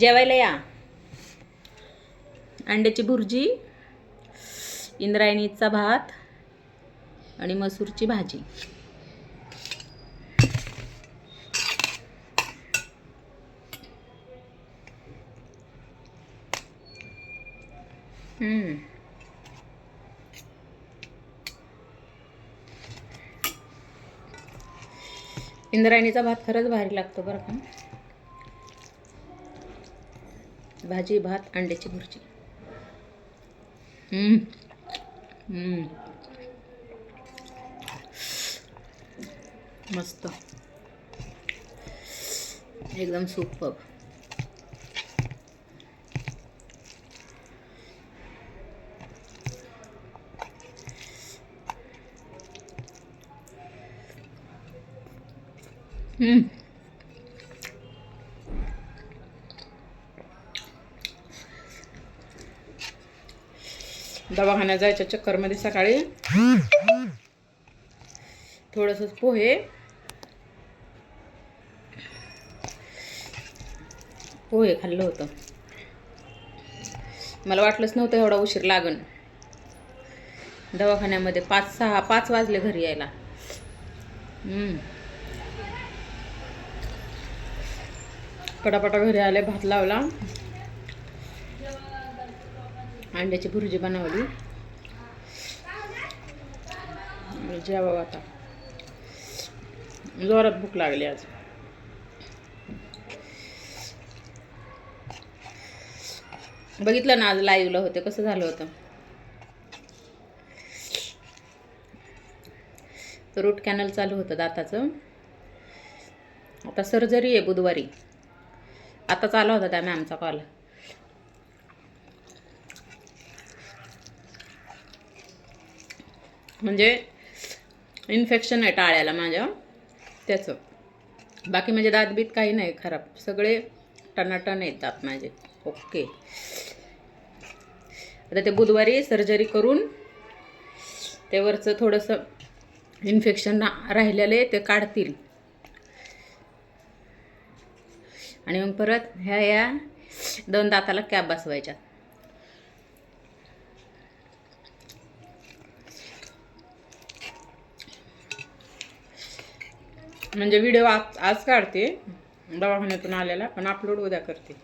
जेवायला या. अंड्याची भुर्जी इंद्रायणीचा भात आणि मसूरची भाजी. हम्म. इंद्रायणीचा भात खरंच भारी लागतो बरं का? भाजी भात अंड्याची भुर्जी मस्त. एकदम सुपर हम्म. दवाखान्यात जायच्या चक्करमध्ये सकाळी. थोडंसं पोहे. पोहे खाल्लं होतं. मला वाटलंच नव्हतं एवढा उशीर लागण दवाखान्यामध्ये पाच सहा पाच वाजले घरी यायला. पटापटा घरी आले भात लावला. अंड्याची भुर्जी बनवली. जेवा आता. जोरात भूक लागली आज. बघितलं ना आज लाईव्हला होते कसं झालं होतं? रूट कॅनल चालू होतं दाताचं. आता सर्जरी आहे बुधवारी. आताच आला होता त्या मॅमचा कॉल म्हणजे इन्फेक्शन आहे टाळ्याला माझ्या. त्याचं. बाकी म्हणजे दातबीत काही नाही खराब. सगळे टनाटन येतात माझे. ओके. आता ते बुधवारी सर्जरी करून ते वरचं थोडंसं इन्फेक्शन राहिलेले ते काढतील. आणि मग परत ह्या या दोन दाताला कॅप बसवायच्या म्हणजे व्हिडिओ आज आज काढते. दवाखान्यातून आलेला पण अपलोड उद्या करते.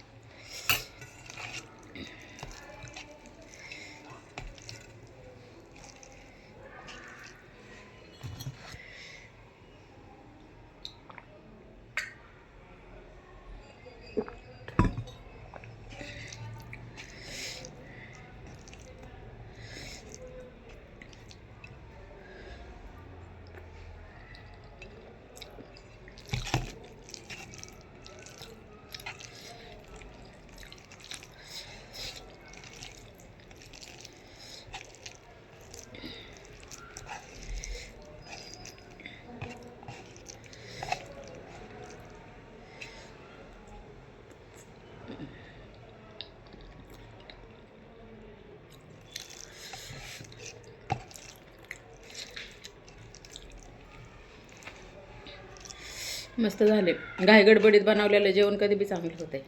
मस्त झाले. घाई गडबडीत बनवलेलं जेवण कधी बी चांगलं होते